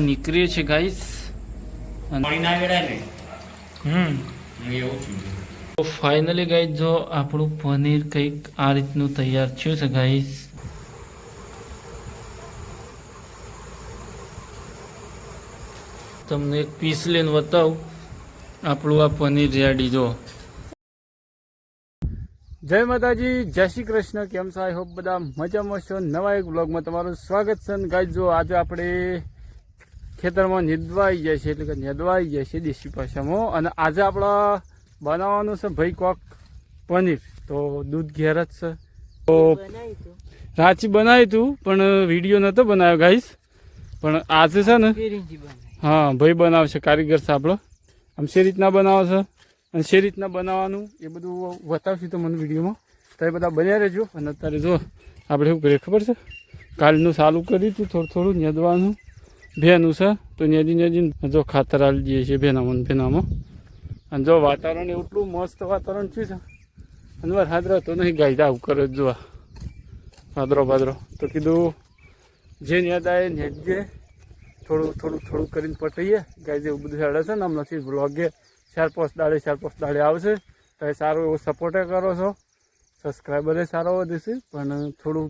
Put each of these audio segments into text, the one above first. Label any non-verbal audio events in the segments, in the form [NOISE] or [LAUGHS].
નીકળીએ છીએ ગાઈસ પાણી ના વેડાય ને હમ. એવું છું. તો ફાઇનલી ગાઈસ જો આપણું પનીર કંઈક આ રીતનું તૈયાર થયું છે ગાઈસ તમને એક પીસ લઈને બતાવું. આપણું આ પનીર રેડી જો. જય માતાજી જય શ્રી કૃષ્ણ. કેમ છો? આઈ હોપ બધા મજામાં છો. નવા એક બ્લોગમાં તમારું સ્વાગત છે. ગાઈસ જો આજે આપણે ખેતરમાં નિદવાઈ જાય છે એટલે કે નિદવાઈ જાય છે દેશી ભાષામાં. અને આજે આપણા બનાવવાનું છે ભાઈ કોક પનીર. તો દૂધ ઘેર જ છે. તો રાંચી બનાવ્યું હતું પણ વીડિયો નહોતો બનાવ્યો ગાઈસ પણ આજે છે ને હા ભાઈ બનાવશે કારીગર છે આપણો. આમ શે રીતના બનાવો છે અને શે રીતના બનાવવાનું એ બધું બતાવશું તો મને વિડીયોમાં. તો એ બધા બન્યા રહેજો. અને અત્યારે જો આપણે શું કરીએ ખબર છે? કાલનું ચાલુ કર્યું હતું થોડું થોડું નેદવાનું. ભેનું છે? તો નેદી નેદી જો ખાતર આલી દઈએ છીએ ભેનામાં ભેનામાં. અને જો વાતાવરણ એટલું મસ્ત વાતાવરણ થયું છે અને વરસાદ રહેતો નહીં ગાય આવું કરે જ જોવા. ભાદરો ભાદરો તો કીધું, જે નેદ આવે નેજે થોડું થોડું થોડું કરીને પટાઈએ. ગાય જેવું બધું હેડે છે ને હમણાંથી બ્લોગે ચાર પાંચ દાડે, ચાર પાંચ દાડે આવશે. તો એ સારો એવો સપોર્ટે કરો છો. સબસ્ક્રાઈબરે સારો વધે છે. પણ થોડું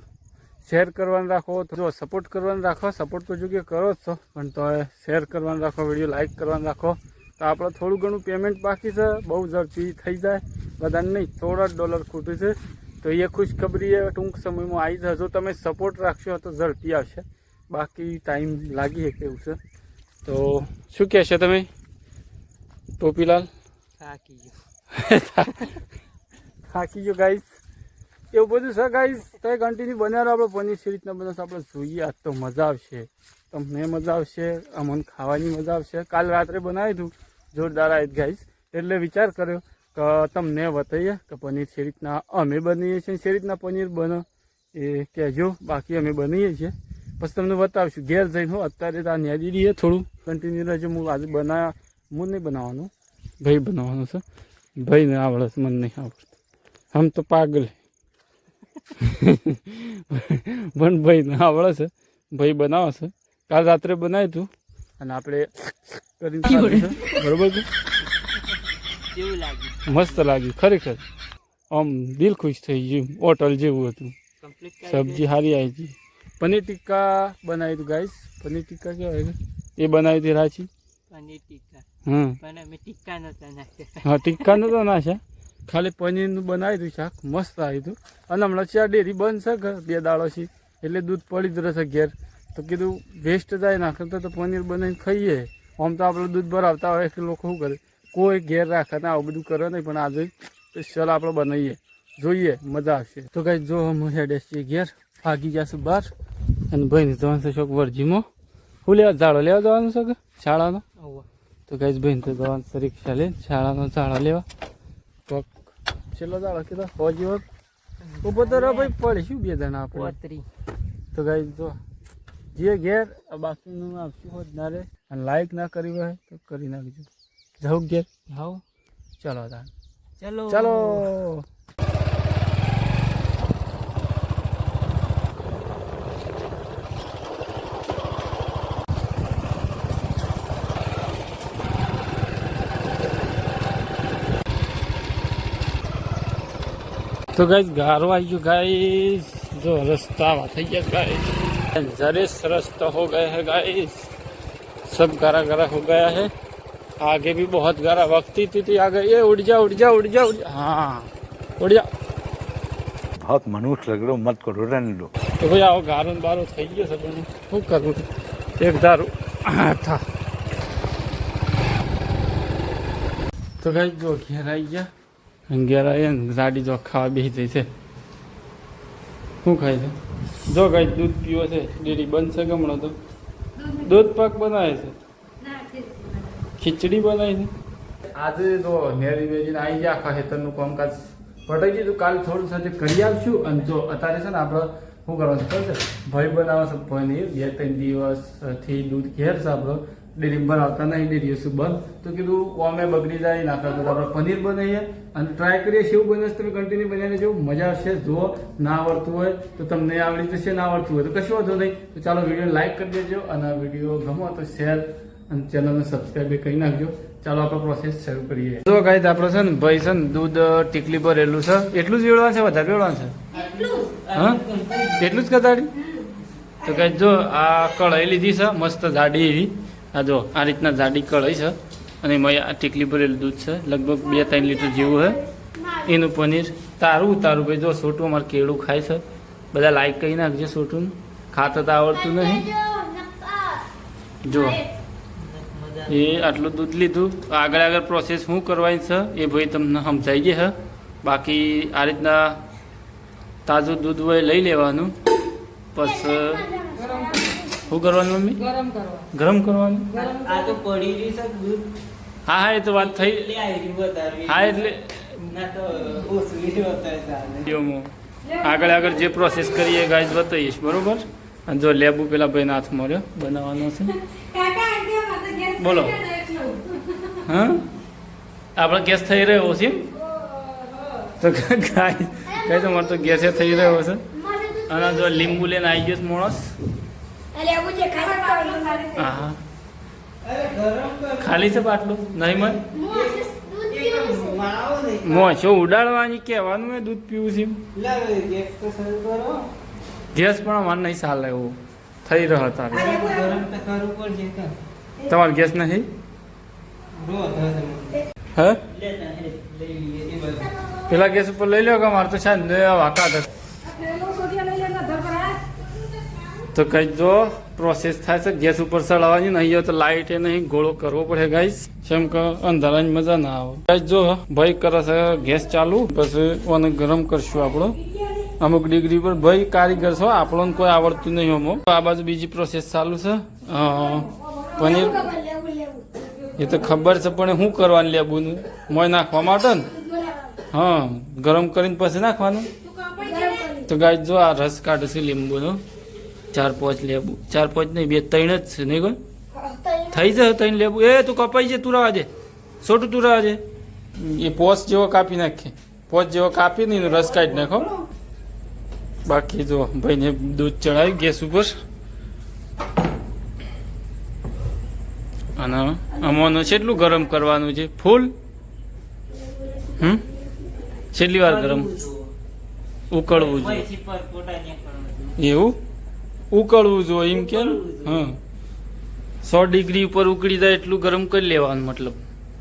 શેર કરવાનું રાખો જો સપોર્ટ કરવાનું રાખો સપોર્ટ તો જો કે કરો જ છો પણ તો શેર કરવાનું રાખો વીડિયો લાઇક કરવાનું રાખો. તો આપણે થોડું ઘણું પેમેન્ટ બાકી છે બહુ ઝડપી થઈ જાય. બધાને નહીં થોડા ડોલર ખૂટું છે. તો એ ખુશખબરી એ ટૂંક સમયમાં આવી જશે જો તમે સપોર્ટ રાખશો તો ઝડપી આવશે. બાકી ટાઈમ લાગી શકે એવું છે. તો શું કહેશો તમે? ટોપીલાલ? થાકી ગયો. [LAUGHS] થાકી ગયો. ગાઈસ એવું બધું છે ગાઈસ તો કન્ટિન્યુ બનાવો આપણે પનીર સી રીતના બનાવશે આપણે જોઈએ. આજ તો મજા આવશે. તમને મજા આવશે અમને ખાવાની મજા આવશે. કાલ રાત્રે બનાવ્યું હતું, જોરદાર આવી ગાઈસ એટલે વિચાર કર્યો કે તમને બતાવીએ કે પનીર સી રીતના અમે બનીએ છીએ સી રીતના પનીર બનો. એ કહેજો, બાકી અમે બનીએ છીએ. પછી તમને બતાવીશું. ઘેર જઈને હો, અત્યારે તો આ ન્યાદી થોડું. કન્ટિન્યુ રહેજો. હું આજે બનાવ્યા હું નહીં બનાવવાનું. ભાઈ બનાવવાનું છે. ભાઈને આવડે મને નહીં આવડતું. હમ તો પાગલ. [LAUGHS] પણ ભાઈ ના આવડે છે. ભાઈ બનાવે છે. કાલ રાત્રે બનાવ્યું હતું અને આપણે કરીને બરોબર છે? મસ્ત લાગ્યું ખરેખર. આમ દિલ ખુશ થઈ ગયું હોટલ જેવું હતું. સબ્જી સારી આવી હતી. પનીર ટિક્કા બનાવ્યું હતું ગાઈસ પનીર ટિક્કા કેવાય એ બનાવી હતી રાચી. પનીર ટિક્કા. હા ટિક્કા નતા નાખ્યા. હા ટિક્કા નતા નાખ્યા? છે ખાલી પનીરનું બનાવી હતું શાક મસ્ત આવ્યું હતું. અને હમણાં ચા ડેરી બંધ છે ઘર બે દાડો છે એટલે દૂધ પડી જ રહેશે ઘેર. તો કીધું વેસ્ટ જાય ના કરતા તો પનીર બનાવીને ખાઈએ. આમ તો આપણે દૂધ ભરાવતા હોય એટલે લોકો શું કરે? કોઈ ઘેર રાખે ને આવું બધું કરે નહીં પણ આજે સ્પેશિયલ આપણે બનાવીએ. જોઈએ મજા આવશે. તો કઈ જો અમે હેડે છીએ ઘેર ભાગી જશું બહાર. અને ભાઈને જવાનું છે શોખ વરજીમાં. હું લેવા? ઝાડો લેવા જવાનું છે શાળાનો? તો ગાઈસ ભાઈને તો જવાનું છે રિક્ષા લઈને. શાળાનો ઝાડો લેવા. છેલ્લો દાડો કીધો હોજી વખત ઊભો તો રહો ભાઈ પડશું બે જણા આપણે. તો ગાઈ જો જે ઘેર આ બાકીનું આપશું હોત ના રે અને લાઈક ના કરી હોય તો કરી નાખજો. જાઉં ઘેર. હાઉ ચાલો તાર ચલો. ચાલો. તો ગાઈસ ગારો આવી ગયો गाइस जो रास्ता आवा થઈ ગયા गाइस जरेस रास्ता हो गया है गाइस सब गारा गारा हो गया है आगे भी बहुत गारा वक्ती थी थी आगे ये उड़ जा उड़ जा उड़ जा उड़ जा हाँ उड़ जा बहुत मनुष्य लग रहे हो मत करो रहने दो તો ભાઈ આવો ગારો ને બારો થઈ ગયો છે પણ શું કરવું એક ધારું થા તો ગાઈ જો ઘેર આવી ગયા અને ઘેર આવી ને ગાડી જો ખાવા બેસી જઈ છે. શું ખાય છે? જો ગાઈ દૂધ પીવો છે, ડેરી બનશે ગમણો તો? દૂધ પાક બનાવે છે? ખીચડી બનાવી છે? આજે તો નેરી બેજીને આવી ગયા આખા ખેતરનું કામકાજ. પટાઈ દીધું, કાલ થોડું સાથે કરી આવશું. અને જો અત્યારે છે ને આપણે શું કરવાનું છે છે? ભાઈ બનાવે છે, પનીર, બે ત્રણ દિવસથી દૂધ ઘેર છે આપણો. ડેરી બનાવતા નહીં ડેરી શું બંધ? તો કીધું, ઓમે બગડી જાય ના તો આપણે પનીર બનાવીએ. અને ટ્રાય કરીએ કેવું બને છે તમે કન્ટિન્યુ બનાવીને જો મજા આવશે જો ના આવડતું હોય તો તમને આવડી જશે ના આવડતું હોય તો કશું વાંધો નહીં. તો ચાલો વીડિયો લાઈક કરી દેજો અને વીડિયો ગમો તો શેર અને ચેનલને સબસ્ક્રાઈબ કરી નાખજો. ચાલો આપણે પ્રોસેસ શરૂ કરીએ. જો ગાઈસ આપણે છે ને ભાઈ છે ને દૂધ ટીકલી પર ભરેલું છે. એટલું જ વેળવાનું છે વધારે વેળવાનું છે? હા? એટલું જ કદાડી તો કઈ જો આ કઢાઈ લીધી છે મસ્ત જાડી એવી. આ જો આ રીતના જાડી કઢાઈ છે. અને એમાં આ ટીકલી ભરેલું દૂધ છે. લગભગ બે ત્રણ લીટર જેવું છે. એનું પનીર તારું તારું ભાઈ જો છોટું અમારે કેળું ખાય છે. બધા લાઈક કરી નાખજો છોટું ખાતા તો આવડતું નહીં. જો. એ આટલું દૂધ લીધું. આગળ આગળ પ્રોસેસ શું કરવાની છે એ ભાઈ તમને સમજાઈ ગઈ છે. બાકી આ રીતના તાજું દૂધ હોય લઈ લેવાનું. પછી શું કરવાનું મમ્મી? ગરમ કરવાનું. આ તો પડી છે દૂધ. હા હા એ તો વાત થઈ. હા એટલે આગળ આગળ જે પ્રોસેસ કરીએ ગાઈઝ બતાવીશ બરોબર? અને જો લેબુ પેલા ભાઈ હાથ મળ્યો બનાવવાનો છે. બોલો. હા? આપણે ગેસ થઈ રહ્યો છે તો ગાય ગાય તો મારે તો ગેસે થઈ રહ્યો છે. અને જો લીંબુ લઈને આવી ગયો છે માણસ. હા હા. ખાલી છે બાટલું નહીં મન? મોછો ઉડાડવાની કહેવાનું મેં દૂધ પીવું છે ગેસ પણ અમારે નહીં ચાલે એવું. થઈ રહ્યો તારે. તમારે ગેસ નથી હે? પેલા ગેસ ઉપર લઈ લો કે મારે તો છે વાકા હતા તો કઈ જો પ્રોસેસ થાય છે ગેસ ઉપર ચડાવવાની, નહીં તો લાઇટ એ નહીં, ગોળો કરવો પડે ગાઈસ કેમ કે અંધારાની મજા ના આવે. ગાઈસ જો ભાઈ કરે છે ગેસ ચાલુ, પછી ઓને ગરમ કરશું આપણો. અમુક ડિગ્રી પર ભાઈ કારીગર છો, આપણને કોઈ આવડતું નહીં અમુક. આ બાજુ બીજી પ્રોસેસ ચાલુ છે. પનીર. એ તો ખબર છે, પણ શું કરવાનું લેબું મોય નાખવા માટે ને? હા, ગરમ કરીને પછી નાખવાનું? તો ગાય જો આ રસ કાઢે છે લીંબુનો. ચાર પાંચ લેબુ. ચાર પાંચ નહીં બે ત્રણ જ છે નહીં કોઈ થઈ જશે ત્રણ લેબુ. એ તું કપાઈ છે તું રાવા દે. છોટું તું રવા દે. એ પોસ જેવો કાપી નાખે. પોસ જેવો કાપી નહીં રસ કાઢી નાખો. બાકી જો ભાઈને દૂધ ચડાવી ગેસ ઉપર. અને આમાંનું કેટલું ગરમ કરવાનું છે? ફૂલ? હમ? છેલ્લી વાર ગરમ? ઉકળવું જોઈએ. એવું? ઉકળવું જોઈએ એમ કે હા. સો ડિગ્રી ઉપર ઉકળી જાય એટલું ગરમ કરી લેવાનું મતલબ.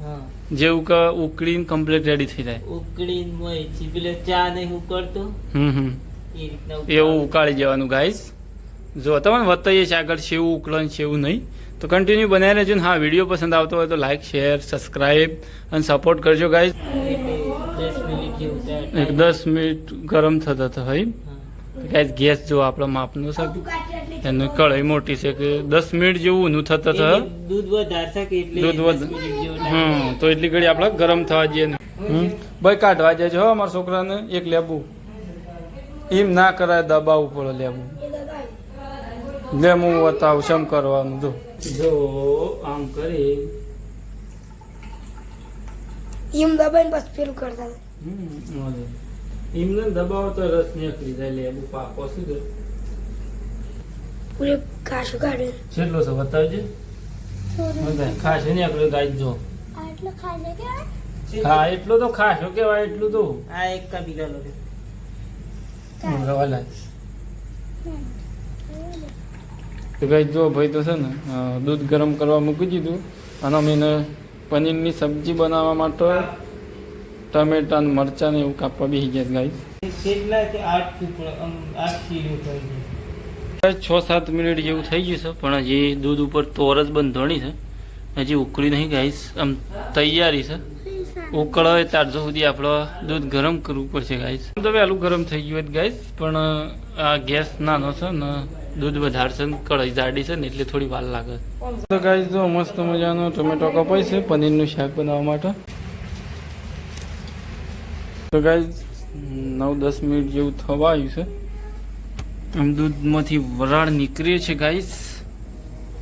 હા. જેવું કે ઉકળીને કમ્પ્લીટ રેડી થઈ જાય. ઉકળીને ચા નહીં ઉકળતો? હમ હમ. એવું ઉકાળી જવાનું ગાઈસ જો તમને બતાવીએ છીએ આગળ શેવું ઉકળન શેવું નહીં. તો કન્ટિન્યુ બનાવી રહેજો ને હા વીડિયો પસંદ આવતો હોય તો લાઈક શેર સબસ્ક્રાઈબ અને સપોર્ટ કરજો મિનિટ એક દસ મિનિટ ગરમ થતા હતા હોય. ગાઈસ ગેસ જો આપણા માપનો છે. એનું કઢાઈ મોટી છે કે દસ મિનિટ જેવું નું થતા એટલે થતા દૂધ વધારે કે એટલે દૂધ વધ હમ તો એટલી ઘડી આપણે ગરમ થવા જઈએ ને. હમ. ભાઈ કાઢવા જજો હો અમારા છોકરાને એક લેબુ. એમ ના કરાય દબાવવું પડે લેબુ. લે હું બતાવું શમ કરવાનું જો. જો આમ કરી. એમ દબાઈને બસ પેલું કરતા હતા. એમને દબાવો તો રસ નીકળી જાય લેબુ પાકો શું છે પૂરે કાશું કાઢે કેટલો છે બતાવજે બતાય. ખાસ નહીં આપણે ગાઈ જો હા એટલો તો ખાશો કેવાય એટલું તો આ એક કા બીજા લો રવા લાય. તો ગાઈ જો ભાઈ તો છે ને દૂધ ગરમ કરવા મૂકી દીધું અને અમે પનીર પનીરની સબ્જી બનાવવા માટે ટમેટા ને મરચા ને એવું કાપવા બેસી ગયા ગાઈ કેટલા કે આઠ આઠ સીરું કરી છ સાત મિનિટ જેવું થઈ ગયું છે પણ હજી દૂધ ઉપર તોર જ બંધોણી છે. હજી ઉકળી નહીં ગાઈસ આમ તૈયારી છે. ઉકળાવે ત્યાર સુધી આપણે દૂધ ગરમ કરવું પડશે ગાઈસ તો વહેલું ગરમ થઈ ગયું ગાઈસ પણ આ ગેસ નાનો છે ને દૂધ વધારશે ને કઢાઈ જાડી છે ને એટલે થોડી વાર લાગે. તો ગાઈસ જો મસ્ત મજાનો ટમેટો કપાય છે પનીરનું શાક બનાવવા માટે. તો ગાઈસ નવ દસ મિનિટ જેવું થવા આવ્યું છે. આમ દૂધમાંથી વરાળ નીકળે છે ગાઈસ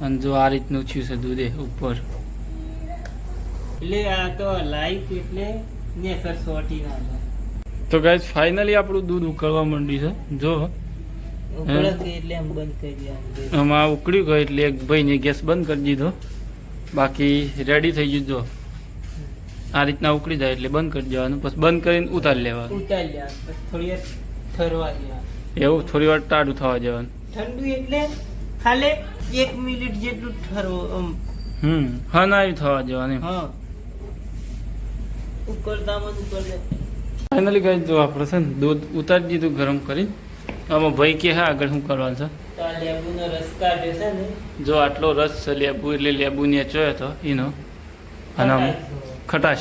અને જો આ રીતનું થયું છે દૂધે ઉપર. એટલે આ તો લાઈટ એટલે નેસર સોટી ના તો. ગાઈસ ફાઇનલી આપણું દૂધ ઉકળવા માંડ્યું છે. જો. ઉકળે કે એટલે એમ બંધ કરી દેવાનું. આમાં ઉકળ્યું ગયું એટલે એક ભાઈને ગેસ બંધ કરી દીધો. બાકી રેડી થઈ ગયું જો. આ રીતના ઉકળી જાય એટલે બંધ કરી દેવાનું પછી બંધ કરીને ઉતારી લેવાનું. ઉતારી લેવાનું. થોડી વાર ઠરવા દેવાનું. એવું થોડી વાર ટાઢું થવા જવાનું ઠંડુ એટલે ખાલે એક મિનિટ જેટલું ઠરવો હમ હા ના આવી થવા જવાનું. હા. ઉકળતામાં ઉકળે ફાઇનલી ગાઈસ જો આપણે છે ને દૂધ ઉતારી દીધું ગરમ કરીને આમાં ભાઈ કે હા આગળ શું કરવાનું છે? લેબુનો રસ કાઢ્યો છે ને. જો આટલો રસ છે લેબુ એટલે લેબુ નેચોયો હતો એનો અને ખટાશ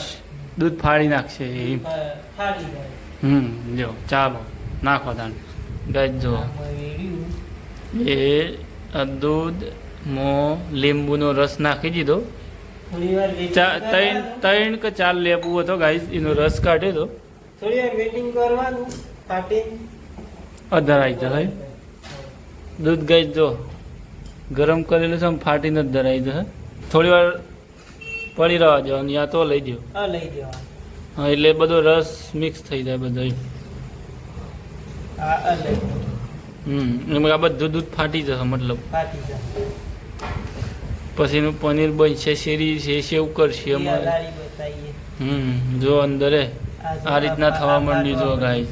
દૂધ ફાડી નાખશે એ. ફા- ફાડી જાય હમ જો ચાલો નાખો તાણ ગાય જો. એ આ દૂધ મો લીંબુનો રસ નાખી દીધો. ત્રણ ત્રણ કે ચાર લેબુ હતો ગાય એનો રસ કાઢ્યો તો. થોડી વાર વેટિંગ કરવાનું ફાટી અધરાઈ જશે. દૂધ ગાઈ જો ગરમ કરેલું છે આમ ફાટીને જ ધરાઈ જશે. થોડી વાર પડી રહેવા અને યા તો લઈ દો આ લઈ દેવાનું હા એટલે બધો રસ મિક્સ થઈ જાય બધો આ આ લઈ હમ એમાં આ બધું દૂધ ફાટી જશે મતલબ. ફાટી પછી એનું પનીર બનશે શેરી છે સેવ કરશે અમારે. હમ જો અંદરે આ રીતના થવા માંડ્યું જો ગાઈસ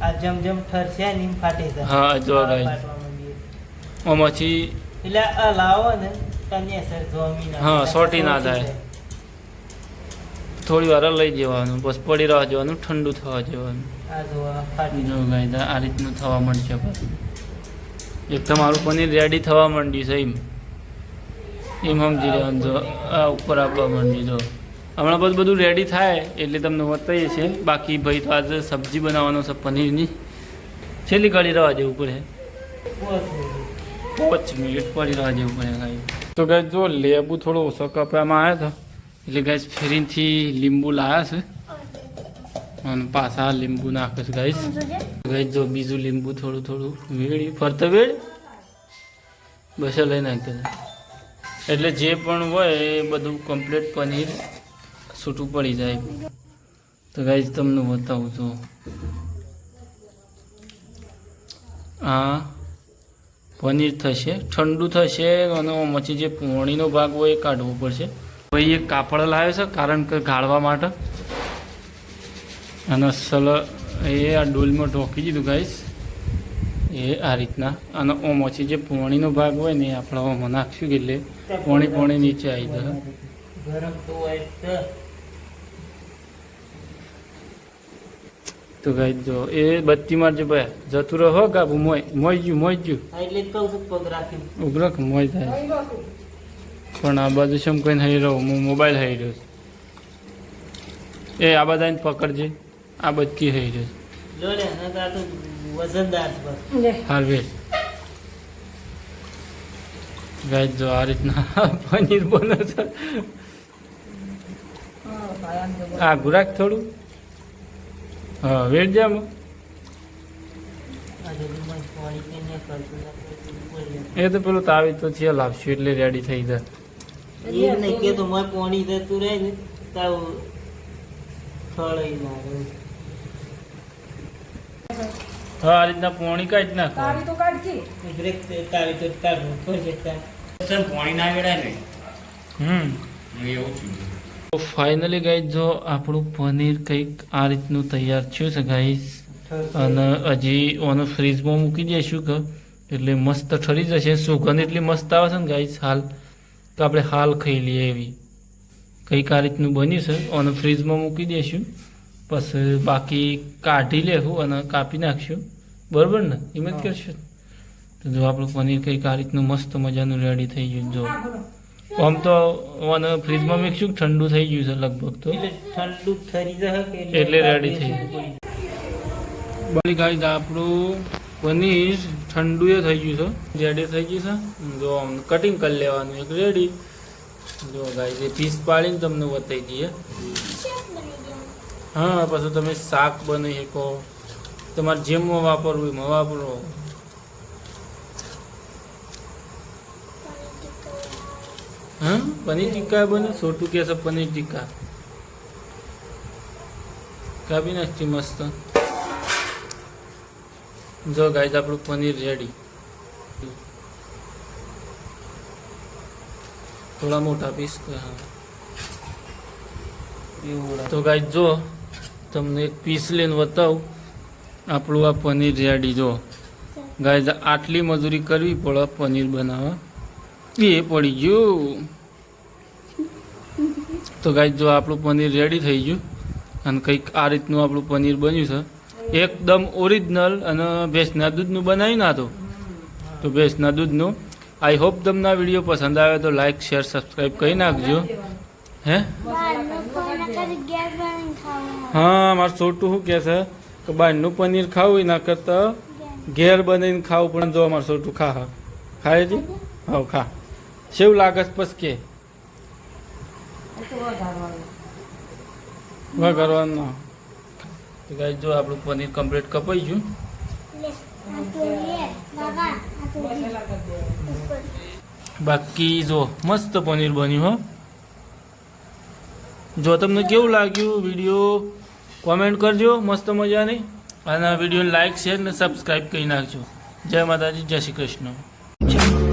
આ જેમ જેમ ઠરશે ને ફાટી જાય હા, જો આ એટલે લાવો ને તને સર જોમી ના હા, સોટી ના જાય. થોડી વાર લઈ જવાનું બસ પડી રહેવા જવાનું ઠંડુ થવા જવાનું. આ જો ગાઈસ આ રીતનું થવા માંડશે પછી. એક તમારું પનીર રેડી થવા માંડ્યું છે એમ. એમ સમજી લેવાનું જો આ ઉપર આપવા માંડ્યું જો. હમણાં બધું બધું રેડી થાય એટલે તમને બતાવીએ છીએ. બાકી ભાઈ તો આજે સબ્જી બનાવવાનો છે પનીરની. છેલ્લી કાઢી રહેવા જેવું પડે. પાંચ મિનિટ. પડી રહેવા જેવું પડે ગાઈ તો કહે જો લેબુ થોડો ઓછો કપડામાં આવ્યો હતો એટલે ગાઈસ ફેરીથી લીંબુ લાવ્યા છે. અને પાછા લીંબુ નાખે છે ગાઈસ જો બીજું લીંબુ થોડું થોડું વેળી ફરતે વેળ બસ લઈ નાખતો એટલે જે પણ હોય એ બધું કમ્પ્લીટ પનીર છૂટું પડી જાય. તો ગાઈસ તમને બતાવું છું. આ પનીર થશે, ઠંડુ થશે અને પછી જે પોણીનો ભાગ હોય એ કાઢવો પડશે. ભાઈ એક કાપડ લાવ્યો છે કારણ કે ગાળવા માટે. અને સલ એ આ ડોલમાં ઢોકી દીધું ગાઈસ એ આ રીતના. અને ઓમાંથી જે પોણીનો ભાગ હોય ને એ આપણે ઓમાં નાખશું કે એટલે પોણી પોણી નીચે આવી જાય. તો ગાઈ જો એ બત્તી મારજો ભાઈ. જતું રહો કાબુ મોય મોઈ ગયું મોય ગયું એટલે કહું છું પગ રાખીને. ઉગ્ર મોય થાય. પણ આ બાજુ શું કઈ થઈ રહ્યો હું મોબાઈલ થઈ રહ્યો છું. એ આ બધાને પકડજે. આ બચકી થઈ રહ્યો લો ને નકર તો વજનદાર છે ગાય જો આ રીતના [LAUGHS] પનીર બોલો છે. આ ગુરાક થોડું. હા વેટ જામ. એ તો પેલું તાવી તો છે લાવશું એટલે રેડી થઈ જાય. એ નહીં કે તો મોય પાણી જતું રહે ને તાવ ફળાઈ ના રહે. આ રીતના પોણી કાઢી નાખો બ્રેક તે તાવી તો કાઢવું પડશે તાર. સર પાણી ના વેડાય ને? હમ. હું એવું છું. તો ફાઇનલી ગાઈસ જો આપણું પનીર કંઈક આ રીતનું તૈયાર થયું છે ગાઈસ અને હજી ઓનો ફ્રીજમાં મૂકી દઈશું કે એટલે મસ્ત ઠરી જશે. સુગંધ એટલી મસ્ત આવે છે ને ગાઈસ હાલ. કે આપણે હાલ ખાઈ લઈએ એવી કંઈક આ રીતનું બન્યું છે અને ફ્રીજમાં મૂકી દઈશું પછી બાકી કાઢી લેશું અને કાપી નાખશું બરાબર ને એમ જ કરશું તો જો આપણું પનીર કંઈક આ રીતનું મસ્ત મજાનું રેડી થઈ ગયું જો આમ તો અને ફ્રીજમાં મૂકશું ઠંડુ થઈ ગયું છે લગભગ તો ઠંડુ થઈ જશે એટલે રેડી થઈ ગયું પડી. બળી આપણું પનીર ઠંડુ એ થઈ ગયું છે. રેડી થઈ ગયું છે. જો કટિંગ કરી લેવાનું. એક રેડી જો ગાય એ પીસ પાડીને તમને બતાવી દઈએ. હા, પછી તમે શાક બની શકો. તમારે જેમમાં વાપરવું એમાં વાપરો. હા, પનીર ટીક્કા બને છોટું કે છે પનીર ટીક્કા? કાપી નાખતી મસ્ત. જો ગાઈઝ આપણું પનીર રેડી થોડા મોટા પીસ તો ગાઈઝ જો તમને એક પીસ લઈને બતાવું. આપણું આ પનીર રેડી જો. ગાઈઝ આટલી મજૂરી કરવી પડે પનીર બનાવવા. એ પડી ગયું. તો ગાઈઝ જો આપણું પનીર રેડી થઈ ગયું. અને કંઈક આ રીતનું આપણું પનીર બન્યું છે. એકદમ ઓરિજિનલ અને ભેંસના દૂધનું બનાવી ના તો તો ભેંસના દૂધનું. આઈ હોપ તમને આ વીડિયો પસંદ આવે તો લાઈક શેર સબસ્ક્રાઈબ કરી નાખજો. હે? હા મારું છોટું શું કહે છે? કે બહારનું પનીર ખાવું એના કરતાં ઘેર બનાવીને ખાવું પણ જો અમારું છોટું ખા હા. ખાય છે હા ખા. શેવું લાગે છે પછી કે વઘારવાનું. તો ગાઈસ જો આપણું પનીર કમ્પ્લીટ કપાઈ ગયું. બાકી જો મસ્ત પનીર બન્યું, હો. જો તમને કેવું લાગ્યું વીડિયો કોમેન્ટ કરજો, મસ્ત મજાની. અને વીડિયો લાઈક શેર ને સબસ્ક્રાઈબ કરી નાખજો. જય માતાજી, જય શ્રી કૃષ્ણ.